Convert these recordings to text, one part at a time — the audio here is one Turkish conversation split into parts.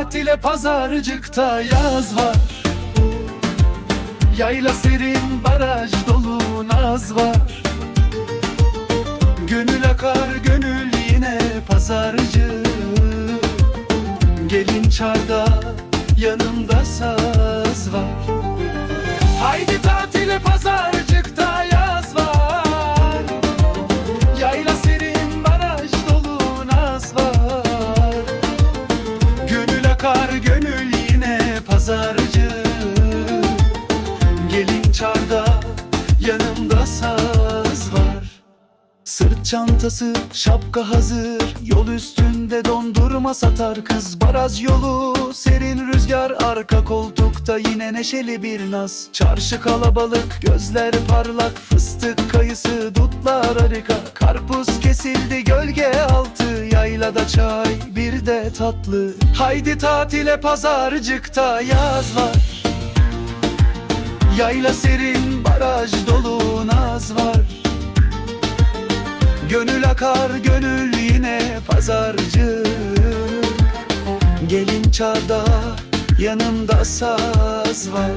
Tatile pazarcıkta yaz var. Yayla serin baraj dolu naz var. Gönül akar gönül yine pazarcı. Gelin çarda yanımda saz var. Haydi tatile pazarcıkta yaz çantası şapka hazır. Yol üstünde dondurma satar kız Baraj yolu. Serin rüzgar Arka koltukta yine neşeli bir naz. Çarşı kalabalık gözler parlak Fıstık kayısı dutlar harika. Karpuz kesildi gölge altı Yaylada çay bir de tatlı. Haydi tatile pazarcıkta yaz var. Yayla serin baraj dolu naz var Gönül akar gönül yine pazarcı. Gelin çarda yanımda saz var.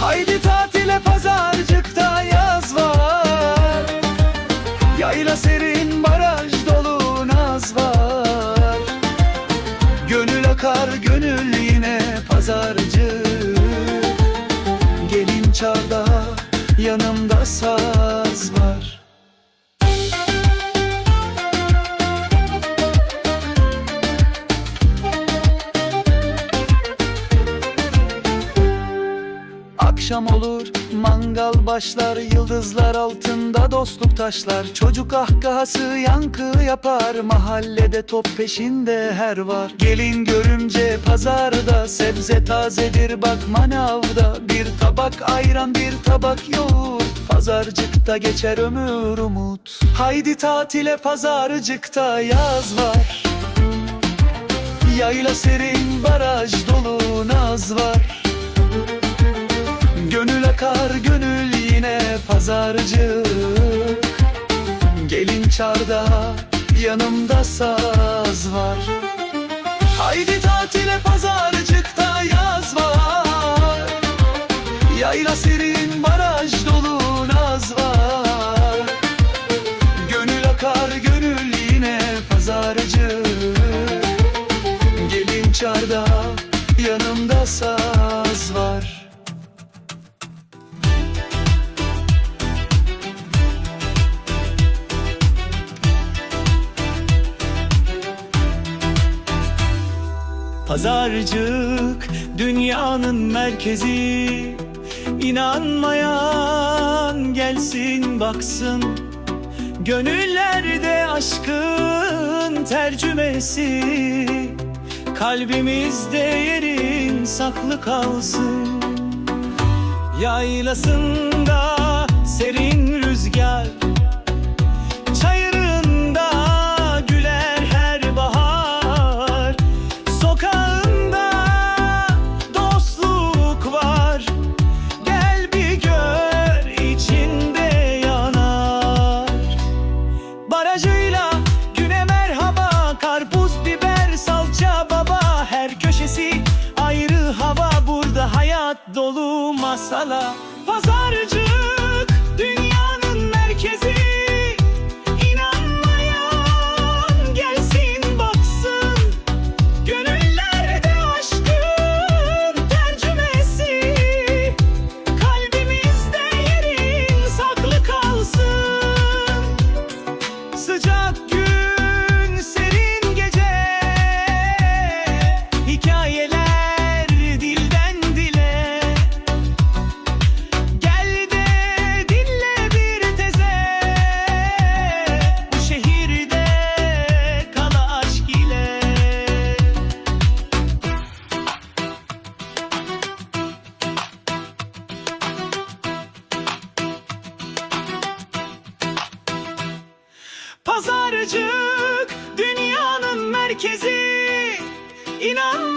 Haydi tatile pazarcıkta yaz var. Yayla serin baraj dolu naz var. Gönül akar gönül yine pazarcı başlar Yıldızlar altında dostluk taşlar. Çocuk ahkahası yankı yapar Mahallede top peşinde her var. Gelin görümce pazarda Sebze tazedir bak manavda. Bir tabak ayran bir tabak yoğurt Pazarcıkta geçer ömür umut. Haydi tatile pazarcıkta yaz var. Yayla serin baraj dolu naz var. Gönül akar gönül yine pazarcı. Gelin çarda yanımda saz var. Haydi tatile pazarcıkta yaz var. Yayla serin baraj Pazarcık dünyanın merkezi. İnanmayan gelsin baksın. Gönüllerde aşkın tercümesi. Kalbimizde yerin saklı kalsın. Yaylasında serin İnanmayan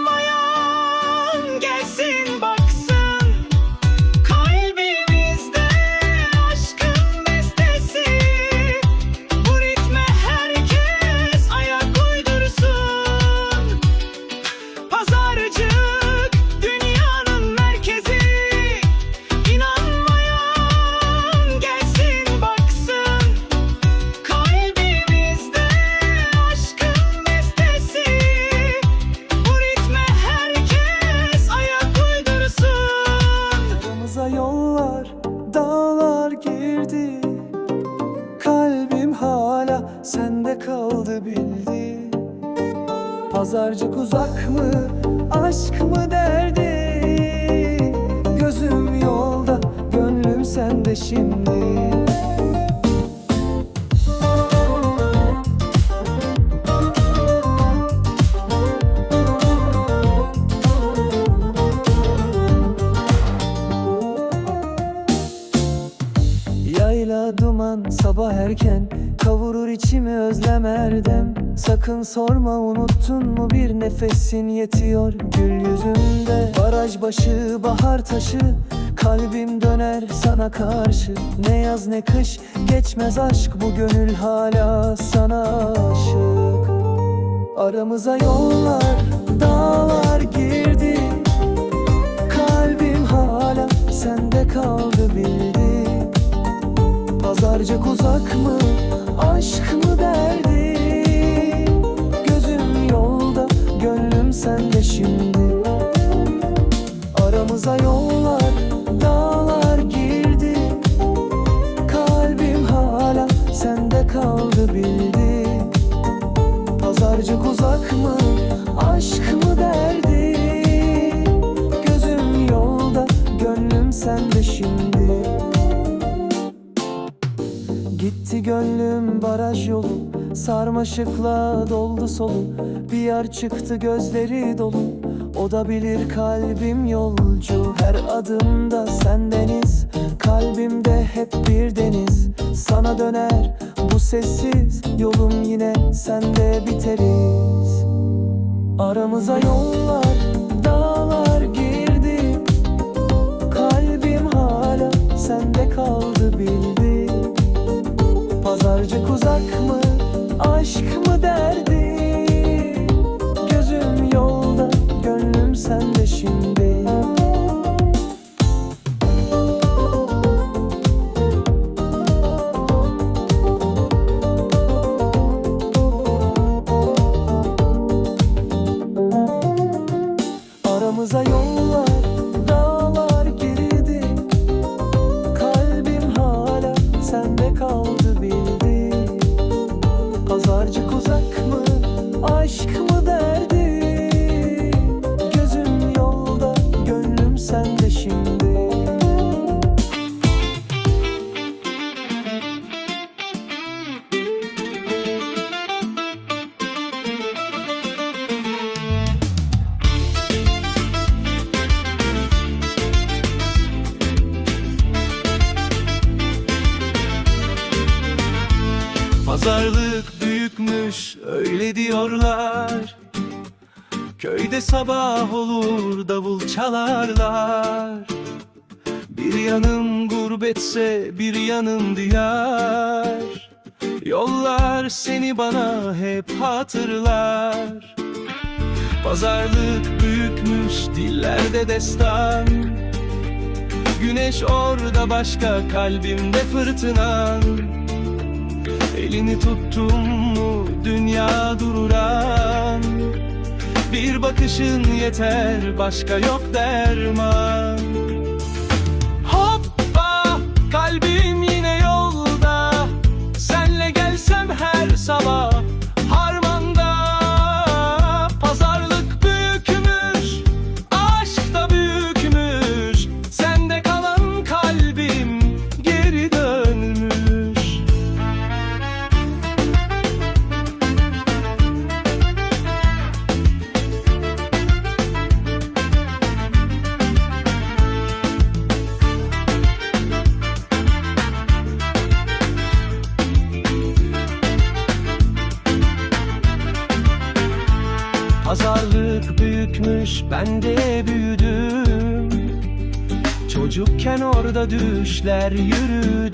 Sakın sorma unuttun mu? Bir nefesin yetiyor Gül yüzünde. Baraj başı bahar taşı Kalbim döner sana karşı. Ne yaz ne kış geçmez aşk Bu gönül hala sana aşık. Aramıza yollar dağlar girdi. Kalbim hala sende kaldı bildi. Pazarcık uzak mı aşk mı derdi Sarmaşıkla doldu solu Bir yer çıktı gözleri dolu. O da bilir kalbim yolcu. Her adımda sendeniz Kalbimde hep bir deniz. Sana döner bu sessiz Yolum yine sende biteriz. Aramıza yollar dağlar girdi. Kalbim hala sende kaldı bildi. Pazarcık uzak mı sabah olur davul çalarlar. Bir yanım gurbetse bir yanım diyar. Yollar seni bana hep hatırlar. Pazarlık büyükmüş dillerde destan. Güneş orada başka kalbimde fırtınan Elini tuttum mu dünya dururan Bir bakışın yeter başka yok derman. Hoppa kalbim yine yolda. Senle gelsem her sabah düşler yürüdüm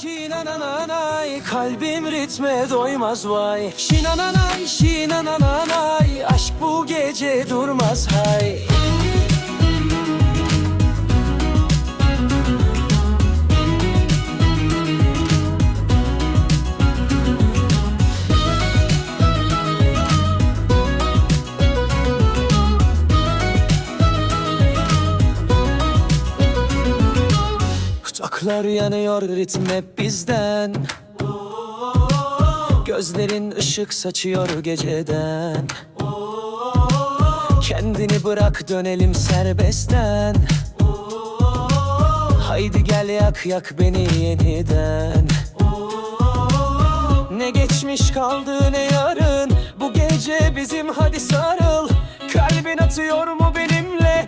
Şinananay kalbim ritme doymaz vay. Şinananay şinananay aşk bu gece durmaz hay Dudaklar yanıyor ritim hep bizden. Gözlerin ışık saçıyor geceden. Kendini bırak dönelim serbestten. Haydi gel yak yak beni yeniden. Ne geçmiş kaldı ne yarın? Bu gece bizim hadi sarıl. Kalbin atıyor mu benimle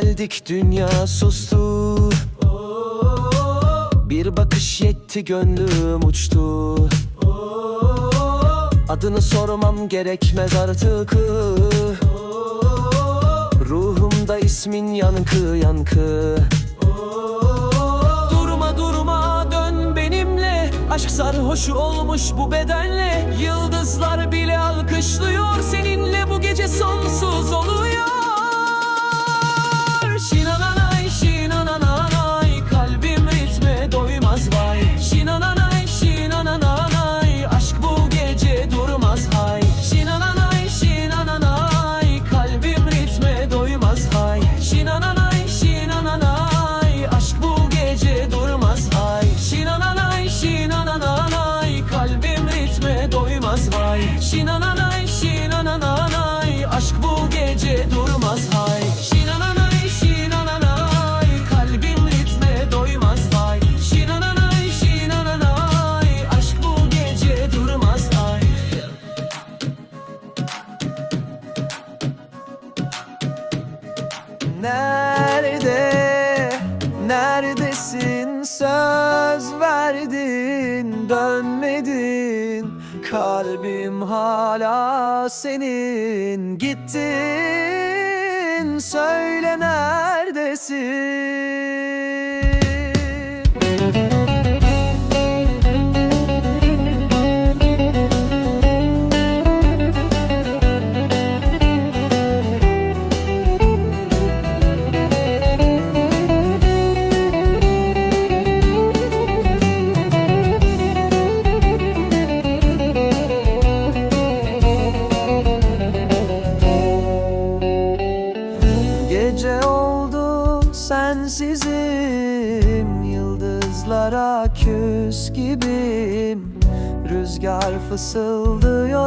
geldik dünya sustu. Bir bakış yetti gönlüm uçtu. Adını sormam gerekmez artık. Ruhumda ismin yankı yankı. Durma durma dön benimle. Aşk sarhoşu olmuş bu bedenle. Yıldızlar bile alkışlıyor Seninle. Bu gece sonsuz oluyor senin gittin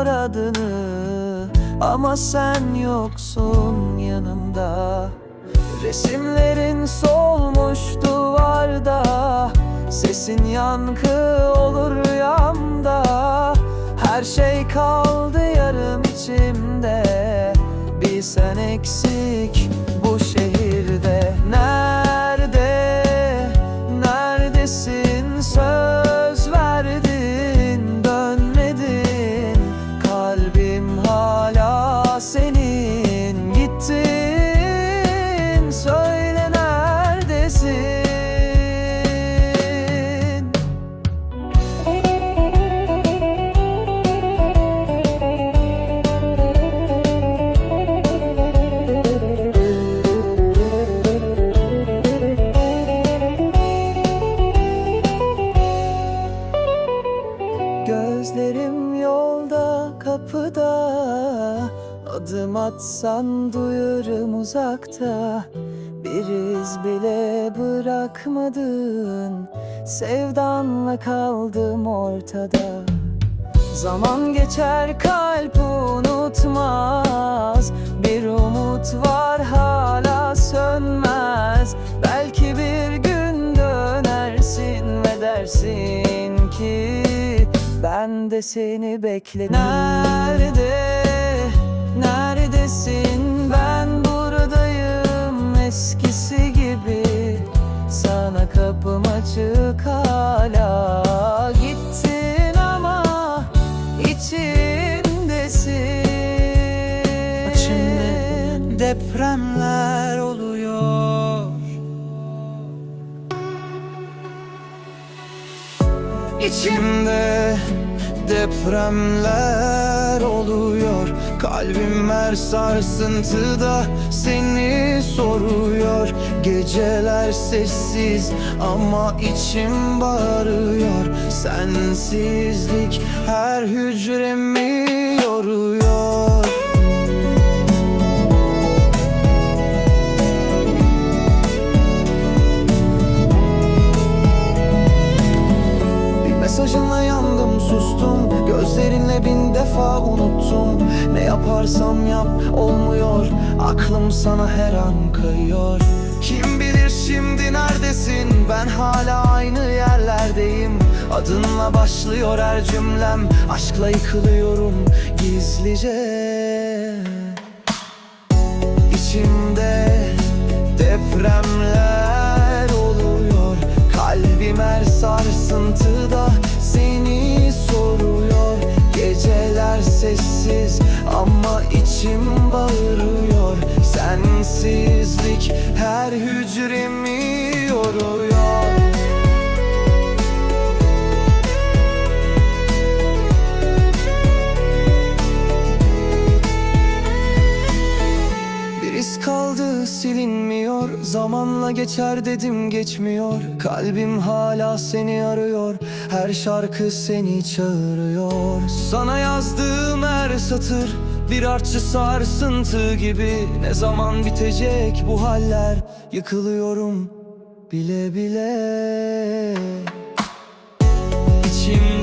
fısıldıyor adını Ama sen yoksun yanımda. Resimlerin solmuş duvarda. Sesin yankı olur rüyamda. Her şey kaldı yarım içimde. Bir sen eksik bu şehirde. Nerede, ortada Zaman geçer kalp unutmaz. Bir umut var hala sönmez. Belki bir gün dönersin ve dersin ki Ben de seni bekledim Nerede, neredesin? Ben buradayım eskisi Sana kapım açık hala. Gittin ama içimdesin İçimde depremler oluyor. İçimde depremler oluyor Kalbim her sarsıntıda seni soruyor. Geceler sessiz ama içim bağırıyor. Sensizlik her hücremi yoruyor. Bir mesajınla yandım sustum. Gözlerinle bin defa unuttum yaparsam yap olmuyor. Aklım sana her an kayıyor. Kim bilir şimdi neredesin? Ben hala aynı yerlerdeyim. Adınla başlıyor her cümlem. Aşkla yıkılıyorum gizlice. İçimde depremler oluyor. Kalbim her sarsıntıda seni Geceler sessiz ama içim bağırıyor. Sensizlik her hücremi yoruyor. Kaldı silinmiyor. Zamanla geçer dedim geçmiyor. Kalbim hala seni arıyor Her şarkı seni çağırıyor. Sana yazdığım her satır Bir artçı sarsıntı gibi. Ne zaman bitecek bu haller? Yıkılıyorum bile bile. İçimde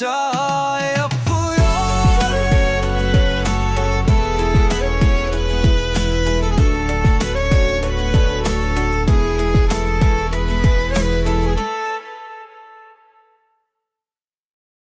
dünya